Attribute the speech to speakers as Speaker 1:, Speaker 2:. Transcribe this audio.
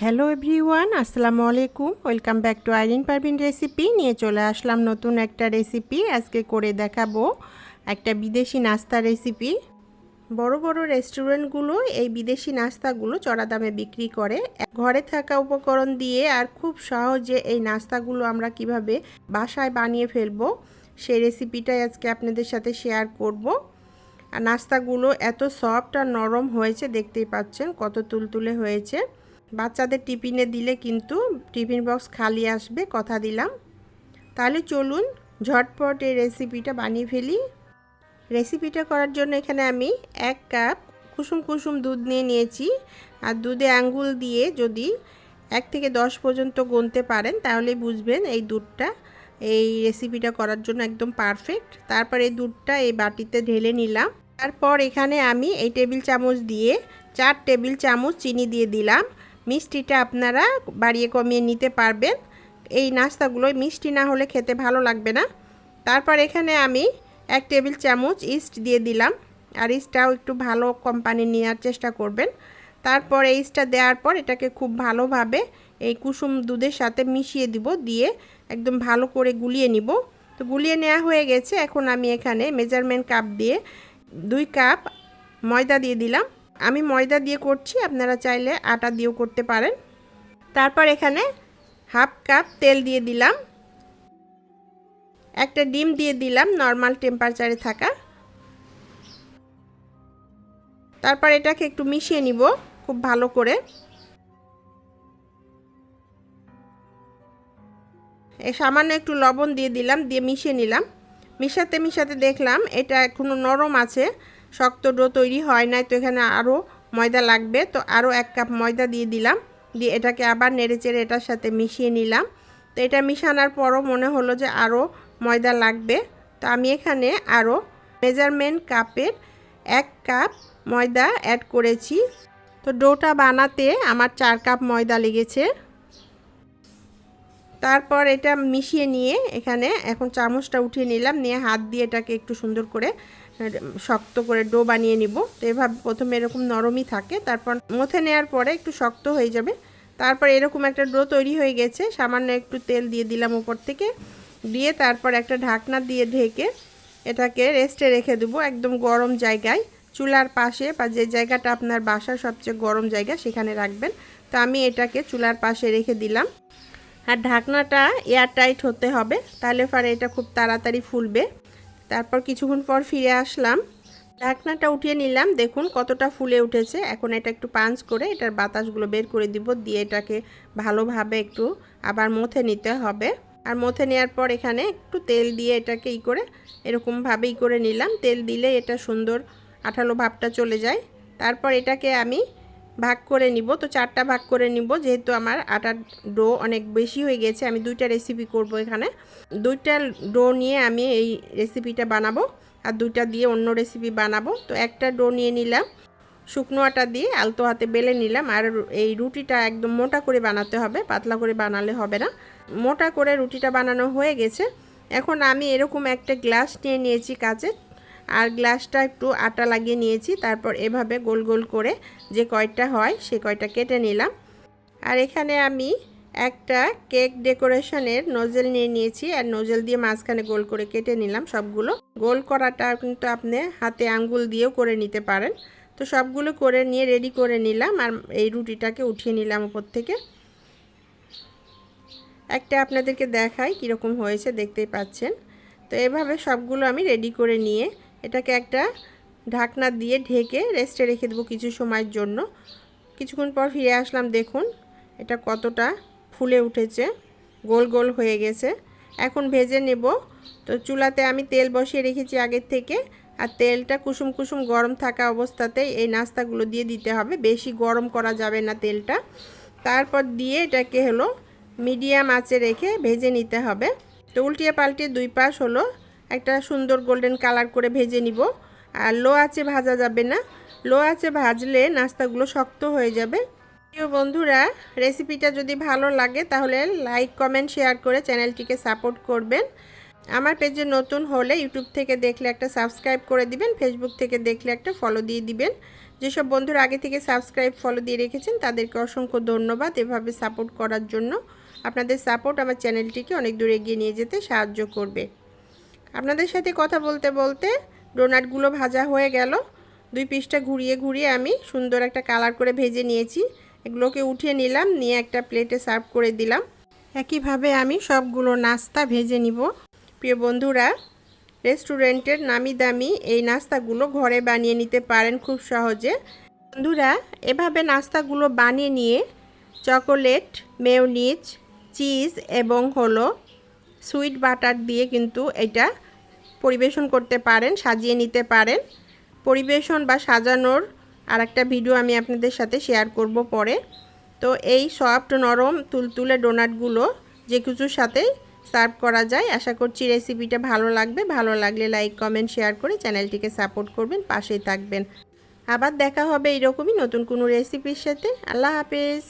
Speaker 1: Hello everyone আসসালামু আলাইকুম welcome back to Irin Parvin recipe নিয়ে চলে আসলাম নতুন একটা রেসিপি আজকে করে দেখাবো একটা বিদেশি নাস্তা রেসিপি বড় বড় রেস্টুরেন্টগুলো এই বিদেশি নাস্তাগুলো চড়া দামে বিক্রি করে ঘরে থাকা উপকরণ দিয়ে আর খুব সহজে এই নাস্তাগুলো আমরা কীভাবে বাসায় বানিয়ে ফেলব সেই রেসিপিটাই আজকে আপনাদের সাথে শেয়ার করব আর নাস্তাগুলো এত সফট আর নরম হয়েছে দেখতেই পাচ্ছেন কত তুলতুলে হয়েছে বাচ্চাদের টিফিনে দিলে কিন্তু টিফিন বক্স খালি আসবে, কথা দিলাম। তাহলে চলুন ঝটপট এই রেসিপিটা বানিয়ে ফেলি। রেসিপিটা করার জন্য এখানে আমি এক কাপ কুসুম কুসুম দুধ নিয়ে নিয়েছি। আর দুধে আঙ্গুল দিয়ে যদি এক থেকে দশ পর্যন্ত গুনতে পারেন তাহলে বুঝবেন এই দুধটা এই রেসিপিটা করার জন্য একদম পারফেক্ট। তারপর এই দুধটা এই বাটিতে ঢেলে নিলাম। তারপর এখানে আমি এই টেবিল চামচ দিয়ে চার টেবিল চামচ চিনি দিয়ে দিলাম। মিষ্টিটা আপনারা বাড়িয়ে কমিয়ে নিতে পারবেন। এই নাস্তাগুলো মিষ্টি না হলে খেতে ভালো লাগবে না। তারপর এখানে আমি এক টেবিল চামচ ইস্ট দিয়ে দিলাম। আর ইস্টটাও একটু ভালো কোম্পানি নেওয়ার চেষ্টা করবেন। তারপর এই ইস্টটা দেওয়ার পর এটাকে খুব ভালোভাবে এই কুসুম দুধের সাথে মিশিয়ে দিব। দিয়ে একদম ভালো করে গুলিয়ে নিব। তো গুলিয়ে নেওয়া হয়ে গেছে। এখন আমি এখানে মেজারমেন্ট কাপ দিয়ে দুই কাপ ময়দা দিয়ে দিলাম। আমি ময়দা দিয়ে করছি, আপনারা চাইলে আটা দিয়েও করতে পারেন। তারপর এখানে হাফ কাপ তেল দিয়ে দিলাম। একটা ডিম দিয়ে দিলাম নর্মাল টেম্পারেচারে থাকা। তারপর এটাকে একটু মিশিয়ে নিব খুব ভালো করে। সামান্য একটু লবণ দিয়ে দিলাম, দিয়ে মিশিয়ে নিলাম। মিশাতে মিশাতে দেখলাম এটা এখনও নরম আছে। শক্ত ডো তৈরি হয় নাই, তো এখানে আরও ময়দা লাগবে। তো আরও এক কাপ ময়দা দিয়ে দিলাম। দিয়ে এটাকে আবার নেড়ে চেড়ে এটার সাথে মিশিয়ে নিলাম। তো এটা মিশানোর পরও মনে হলো যে আরও ময়দা লাগবে। তো আমি এখানে আরও মেজারমেন্ট কাপের এক কাপ ময়দা অ্যাড করেছি। তো ডোটা বানাতে আমার চার কাপ ময়দা লেগেছে। তারপর এটা মিশিয়ে নিয়ে এখানে এখন চামচটা উঠিয়ে নিলাম। নিয়ে হাত দিয়ে এটাকে একটু সুন্দর করে শক্ত করে ডো বানিয়ে নিব। তো এভাবে প্রথমে এরকম নরমই থাকে, তারপর মথে নেওয়ার পরে একটু শক্ত হয়ে যাবে। তারপর এরকম একটা ডো তৈরি হয়ে গেছে, সামান্য একটু তেল দিয়ে দিলাম উপর থেকে। দিয়ে তারপর একটা ঢাকনা দিয়ে ঢেকে এটাকে রেস্টে রেখে দেবো একদম গরম জায়গায়। চুলার পাশে বা যে জায়গাটা আপনার বাসার সবচেয়ে গরম জায়গা সেখানে রাখবেন। তো আমি এটাকে চুলার পাশে রেখে দিলাম। আর ঢাকনাটা এয়ারটাইট হতে হবে, তাহলে পরে এটা খুব তাড়াতাড়ি ফুলবে। তারপর কিছুক্ষণ পর ফিরে আসলাম। ঢাকনাটা উঠিয়ে নিলাম। দেখুন কতটা ফুলে উঠেছে। এখন এটা একটু পাঞ্চ করে এটার বাতাসগুলো বের করে দিব, দিয়ে এটাকে ভালোভাবে একটু আবার মথে নিতে হবে। আর মথে নেওয়ার পর এখানে একটু তেল দিয়ে এটাকে ই করে এরকমভাবেই করে নিলাম। তেল দিলে এটা সুন্দর আঠালো ভাবটা চলে যায়। তারপর এটাকে আমি ভাগ করে নিব। তো চারটা ভাগ করে নিব, যেহেতু আমার আটার ডো অনেক বেশি হয়ে গেছে, আমি দুইটা রেসিপি করব এখানে। দুইটা ডো নিয়ে আমি এই রেসিপিটা বানাবো আর দুইটা দিয়ে অন্য রেসিপি বানাবো। তো একটা ডো নিয়ে নিলাম, শুকনো আটা দিয়ে আলতো হাতে বেলে নিলাম। আর এই রুটিটা একদম মোটা করে বানাতে হবে, পাতলা করে বানালে হবে না। মোটা করে রুটিটা বানানো হয়ে গেছে। এখন আমি এরকম একটা গ্লাস নিয়ে নিয়েছি কাচের। আর গ্লাসটা একটু আটা লাগিয়ে নিয়েছি, তারপর এভাবে গোল গোল করে যে কয়টা হয় সে কয়টা কেটে নিলাম। আর এখানে আমি একটা কেক ডেকোরেশনের নজেল নিয়ে নিয়েছি, আর নজেল দিয়ে মাঝখানে গোল করে কেটে নিলাম সবগুলো। গোল করাটা কিন্তু আপনি হাতে আঙ্গুল দিয়েও করে নিতে পারেন। তো সবগুলো করে নিয়ে রেডি করে নিলাম, আর এই রুটিটাকে উঠিয়ে নিলাম উপর থেকে। একটা আপনাদেরকে দেখাই কীরকম হয়েছে, দেখতেই পাচ্ছেন। তো এভাবে সবগুলো আমি রেডি করে নিয়ে এটাকে একটা ঢাকনা দিয়ে ঢেকে রেস্টে রেখে দেবো কিছু সময়ের জন্য। কিছুক্ষণ পর ফিরে আসলাম, দেখুন এটা কতটা ফুলে উঠেছে, গোল গোল হয়ে গেছে। এখন ভেজে নেব। তো চুলাতে আমি তেল বসিয়ে রেখেছি আগের থেকে, আর তেলটা কুসুম কুসুম গরম থাকা অবস্থাতেই এই নাস্তাগুলো দিয়ে দিতে হবে। বেশি গরম করা যাবে না তেলটা। তারপর দিয়ে এটাকে হলো মিডিয়াম আঁচে রেখে ভেজে নিতে হবে। তো উল্টিয়ে পাল্টিয়ে দুই পাশ হলো একটা সুন্দর গোল্ডেন কালার করে ভেজে নিব। আর লো আছে ভাজা যাবে না। লো আছে ভাজলে নাস্তাগুলো শক্ত হয়ে যাবে। প্রিয় বন্ধুরা রেসিপিটা যদি ভালো লাগে, তাহলে লাইক কমেন্ট শেয়ার করে চ্যানেলটিকে সাপোর্ট করবেন। আমার পেজে নতুন হলে ইউটিউব থেকে দেখলে একটা সাবস্ক্রাইব করে দিবেন ফেসবুক থেকে দেখলে একটা ফলো দিয়ে দিবেন। যেসব বন্ধুরা আগে থেকে সাবস্ক্রাইব ফলো দিয়ে রেখেছেন, তাদেরকে অসংখ্য ধন্যবাদ এভাবে সাপোর্ট করার জন্য। আপনাদের সাপোর্ট আমার চ্যানেলটিকে অনেক দূর এগিয়ে নিয়ে যেতে সাহায্য করবে। আপনাদের সাথে কথা বলতে বলতে ডোনাটগুলো ভাজা হয়ে গেল। দুই পিসটা ঘুরিয়ে ঘুরিয়ে আমি সুন্দর একটা কালার করে ভেজে নিয়েছি। এগুলোকে উঠিয়ে নিলাম, নিয়ে একটা প্লেটে সার্ভ করে দিলাম। একইভাবে আমি সবগুলো নাস্তা ভেজে নিব। প্রিয় বন্ধুরা, রেস্টুরেন্টের নামি দামি এই নাস্তাগুলো ঘরে বানিয়ে নিতে পারেন খুব সহজে। বন্ধুরা, এভাবে নাস্তাগুলো বানিয়ে নিয়ে চকোলেট, মেয়নিজ, চিজ এবং হলো সুইট বাটার দিয়ে কিন্তু এটা পরিবেশন করতে পারেন, সাজিয়ে নিতে পারেন। পরিবেশন বা সাজানোর আর একটা ভিডিও আমি আপনাদের সাথে শেয়ার করব পরে। তো এই সফট, নরম, তুলতুলে ডোনাটগুলো যে কিছুর সাথে সার্ভ করা যায়, আশা করছি রেসিপিটা ভালো লাগবে। ভালো লাগলে লাইক, কমেন্ট, শেয়ার করে চ্যানেলটিকে সাপোর্ট করবেন, পাশেই থাকবেন। আবার দেখা হবে এইরকমই নতুন কোনো রেসিপির সাথে। আল্লাহ হাফেজ।